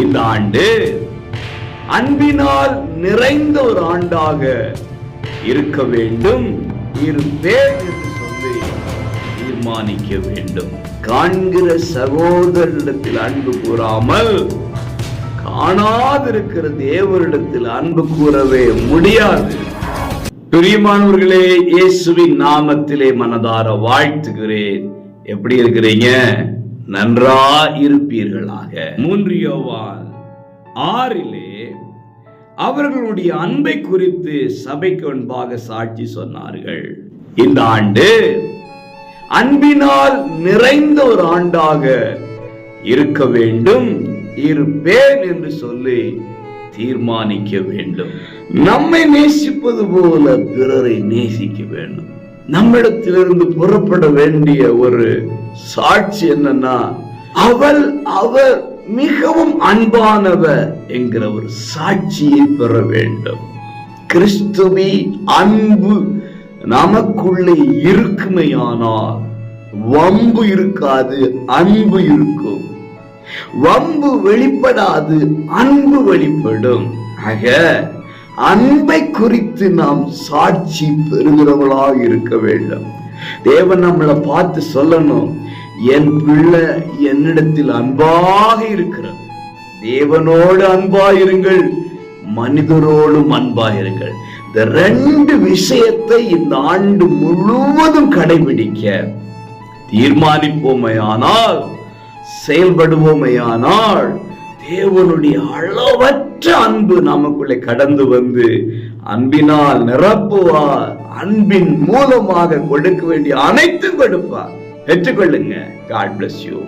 இந்த ஆண்டு அன்பினால் நிறைந்த ஒரு ஆண்டாக இருக்க வேண்டும். இருப்பேன் என்று சொல்லி தீர்மானிக்க வேண்டும். காண்கிற சகோதரிடத்தில் அன்பு கூறாமல் காணாதிருக்கிற தேவரிடத்தில் அன்பு கூறவே முடியாது. பிரியமானவர்களே இயேசுவின் நாமத்திலே மனதார வாழ்த்துகிறேன். எப்படி இருக்கிறீங்க? நன்றா இருப்பீர்களாக மூன்று யோவான் ஆறிலே அவர்களுடைய அன்பை குறித்து சபைக்கு முன்பாக சாட்சி சொன்னார்கள். இந்த ஆண்டு அன்பினால் நிறைந்த ஒரு ஆண்டாக இருக்க வேண்டும் இருப்பேன் என்று சொல்லி தீர்மானிக்க வேண்டும். நம்மை நேசிப்பது போல பிறரை நேசிக்க வேண்டும். நம்மிடத்திலிருந்து புறப்பட வேண்டிய ஒரு சாட்சி என்னன்னா அவள் அவர் மிகவும் அன்பானவர் என்கிற ஒரு சாட்சியை பெற வேண்டும். கிறிஸ்துவி அன்பு நமக்குள்ளே இருக்குமையானால் வம்பு இருக்காது அன்பு இருக்கும். வம்பு வெளிப்படாது அன்பு வெளிப்படும். ஆக அன்பை குறித்து நாம் சாட்சி பெறுகிறவளாக இருக்க வேண்டும். தேவன் நம்மளை பார்த்து சொல்லணும் என் பிள்ளை என்னிடத்தில் அன்பாக இருக்கிறது. தேவனோடு அன்பாயிருங்கள் மனிதரோடும் அன்பாயிருங்கள் இந்த ரெண்டு விஷயத்தை இந்த ஆண்டு முழுவதும் கடைபிடிக்க தீர்மானிப்போமையானால் செயல்படுவோமையானால் தேவனுடைய அளவற்ற அன்பு நமக்குள்ளே கடந்து வந்து அன்பினால் நிரப்புவார். அன்பின் மூலமாக கொடுக்க வேண்டிய அனைத்தும் கொடுப்பார். பெற்றுக்கொள்ளுங்க. God bless you